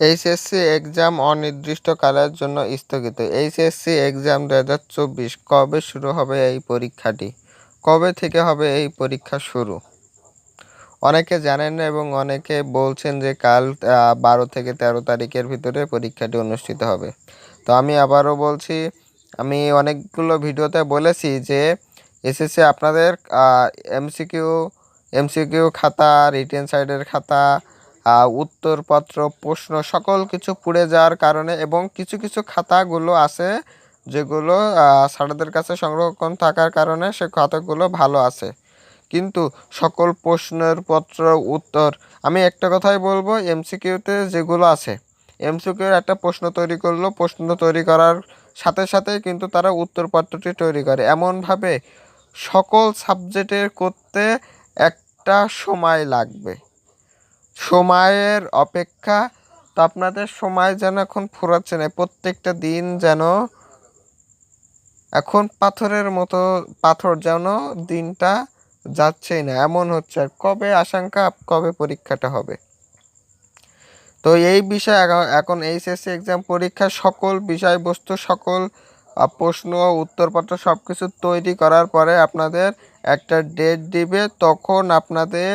HSC exam অনির্দিষ্টকালের জন্য স্থগিত। এইচএসসি এক্সাম দু হাজার চব্বিশ কবে শুরু হবে এই পরীক্ষাটি? কবে থেকে হবে এই পরীক্ষা শুরু? অনেকে জানেন না এবং অনেকে বলছেন যে কাল বারো থেকে তেরো তারিখের ভিতরে পরীক্ষাটি অনুষ্ঠিত হবে। তো আমি আবারও বলছি, আমি অনেকগুলো ভিডিওতে বলেছি যে এসএসসি আপনাদের এমসিকিউ এমসিকিউ খাতা রিটেন সাইডের খাতা উত্তরপত্র, প্রশ্ন, সকল কিছু পুড়ে যাওয়ার কারণে এবং কিছু কিছু খাতাগুলো আছে যেগুলো স্যারদের কাছে সংরক্ষণ থাকার কারণে সে খাতাগুলো ভালো আছে। কিন্তু সকল প্রশ্নের পত্র, উত্তর, আমি একটা কথাই বলব, এমসিকিউতে যেগুলো আছে, এমসিকিউর একটা প্রশ্ন তৈরি করল, প্রশ্ন তৈরি করার সাথে সাথে কিন্তু তারা উত্তরপত্রটি তৈরি করে। এমনভাবে সকল সাবজেক্টের করতে একটা সময় লাগবে। সময়ের অপেক্ষা, তো আপনাদের সময় যেন এখন ফুরাচ্ছে না। প্রত্যেকটা দিন যেন এখন পাথরের মতো, পাথর যেন দিনটা যাচ্ছেই না। এমন হচ্ছে। আর কবে আশঙ্কা, কবে পরীক্ষাটা হবে? তো এই বিষয়ে এখন এইচএসসি এক্সাম পরীক্ষা, সকল বিষয়বস্তু, সকল প্রশ্ন, উত্তরপত্র সব কিছু তৈরি করার পরে আপনাদের একটা ডেট দিবে। তখন আপনাদের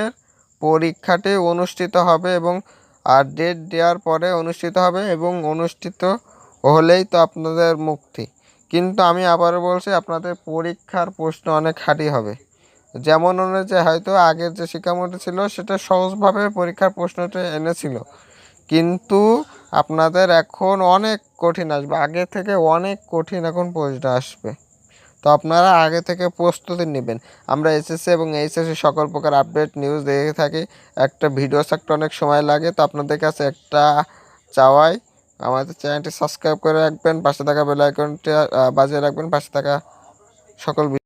পরীক্ষাটি অনুষ্ঠিত হবে এবং, আর ডেট দেওয়ার পরে অনুষ্ঠিত হবে এবং অনুষ্ঠিত হলেই তো আপনাদের মুক্তি। কিন্তু আমি আবার বলছি, আপনাদের পরীক্ষার প্রশ্ন অনেক খাঁটি হবে। যেমন অনুযায়ী হয়তো আগের যে শিক্ষামন্ত্রী ছিল, সেটা সহজভাবে পরীক্ষার প্রশ্নটা এনেছিল। কিন্তু আপনাদের এখন অনেক কঠিন আসবে। আগে থেকে অনেক কঠিন এখন প্রশ্ন আসবে। তো আপনারা আগে থেকে প্রস্তুতি নেবেন। আমরা এসএসসি এবং এইচএসসি সকল প্রকার আপডেট নিউজ দেখে থাকি। একটা ভিডিও থাকতে অনেক সময় লাগে, তো আপনাদের কাছে একটা চাওয়াই। আমাদের চ্যানেলটি সাবস্ক্রাইব করে রাখবেন, পাশে থাকা বেল আইকনটি বাজিয়ে রাখবেন, পাশে থাকা সকল